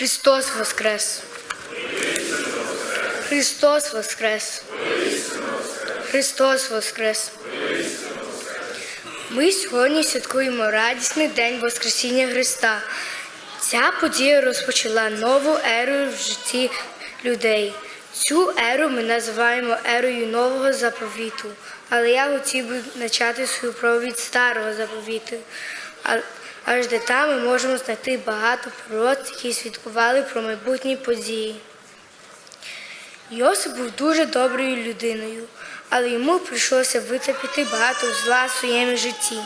Христос Воскрес! Христос Воскрес! Христос Воскрес! Ми сьогодні святкуємо радісний день Воскресіння Христа. Ця подія розпочала нову еру в житті людей. Цю еру ми називаємо ерою нового заповіту. Але я хотів би почати свою проповідь старого заповіту. Аж де там ми можемо знайти багато пророцтв, які свідкували про майбутні події. Йосип був дуже доброю людиною, але йому прийшлося витерпіти багато зла в своєму житті.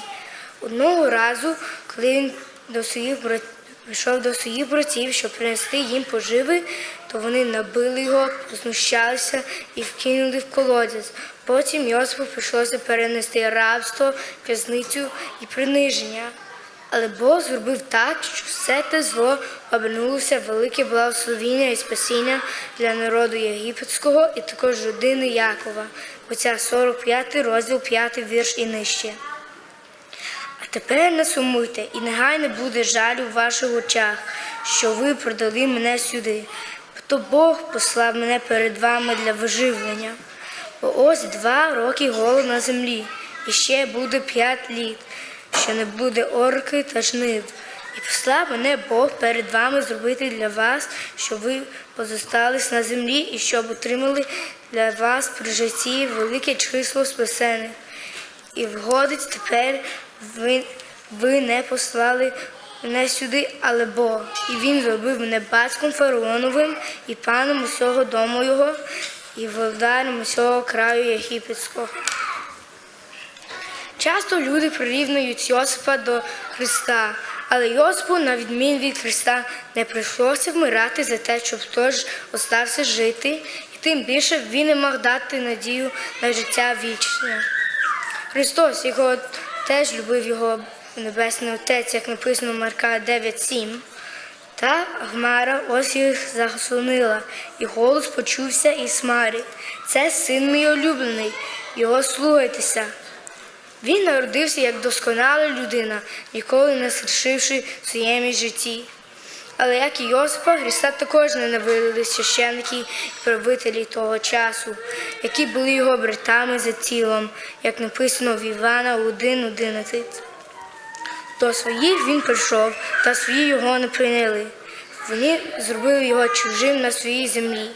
Одного разу, коли він до своїх брат... прийшов до своїх братів, щоб принести їм поживи, то вони набили його, познущалися і вкинули в колодязь. Потім Йосипу прийшлося перенести рабство, в'язницю і приниження. Але Бог зробив так, що все те зло обернулося велике благословіння і спасіння для народу єгипетського і також родини Якова. Оця 45 розділ, 5 вірш і нижче. А тепер не сумуйте, і нехай не буде жалю в ваших очах, що ви продали мене сюди. То Бог послав мене перед вами для виживлення. Бо ось два роки голод на землі, і ще буде п'ять літ, що не буде орки та жнив. І послав мене Бог перед вами зробити для вас, щоб ви позостались на землі і щоб отримали для вас при житті велике число спасених. І вгодить тепер ви, ви не послали мене сюди, але Бог. І він зробив мене батьком фараоновим і паном усього дому його, і володарем усього краю єгипетського. Часто люди прирівнюють Йосипа до Христа, але Йосипу, на відміну від Христа, не прийшлося вмирати за те, щоб хтось остався жити, і тим більше він не мав дати надію на життя вічне. Христос, його теж любив його Небесний Отець, як написано в Марка 9.7. Та Гмара ось їх заслонила, і голос почувся із Хмари. Це син мій улюблений, його слухайтеся. Він народився як досконала людина, ніколи не зрішивши в своєму житті. Але як і Йосипа, Христа також ненавидили священники і правителі того часу, які були його братами за тілом, як написано в Івана 1.11. До своїх він прийшов, та свої його не прийняли. Вони зробили його чужим на своїй землі.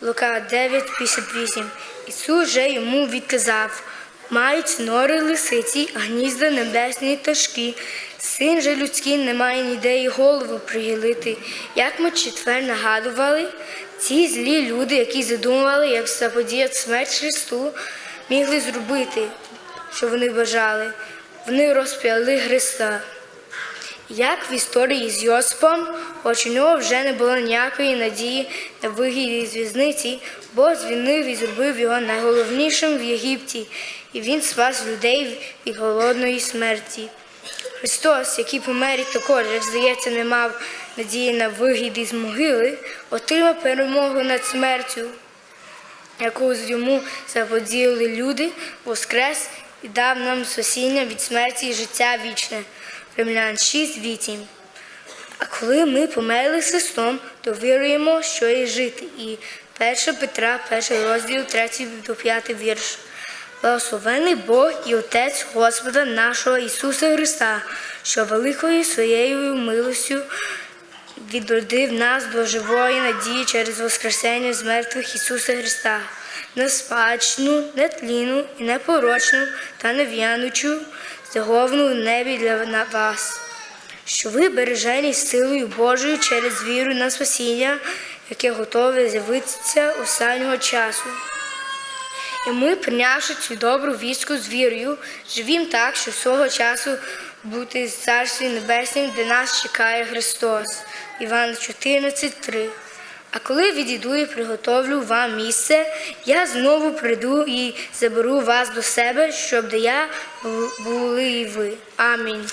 Лука 9,58. Ісус же йому відказав, мають нори лисиці, а гнізда небесні пташки. Син же людський не має ніде й голову пригілити. Як ми четвер нагадували, ці злі люди, які задумували, як заподіяти смерть Христу, мігли зробити, що вони бажали. Вони розп'яли Христа. Як в історії з Йосипом, хоч у нього вже не було ніякої надії на вихід із в'язниці, Бог звільнив і зробив його найголовнішим в Єгипті, і він спас людей від голодної смерті. Христос, який помер і також, як здається, не мав надії на вихід із могили, отримав перемогу над смертю, яку йому заподіяли люди, воскрес і дав нам спасіння від смерті і життя вічне. Римлян 6, 8. А коли ми померли з Христом, то віруємо, що є жити. І 1 Петра, 1 розділ, 3 до 5 вірш. Благословений Бог і Отець Господа нашого Ісуса Христа, що великою своєю милостю відродив нас до живої надії через Воскресення з мертвих Ісуса Христа, на спадщину, нетлінну і непорочну та нев'янучу, заховану в небі для вас, що ви бережені силою Божою через віру на спасіння, яке готове з'явитися останнього часу. І ми, прийнявши цю добру вістку з вірою, живім так, що свого часу бути в Царстві Небеснім, де нас чекає Христос. Іван 14,3. А коли відійду і приготовлю вам місце, я знову прийду і заберу вас до себе, щоб де я були і ви. Амінь.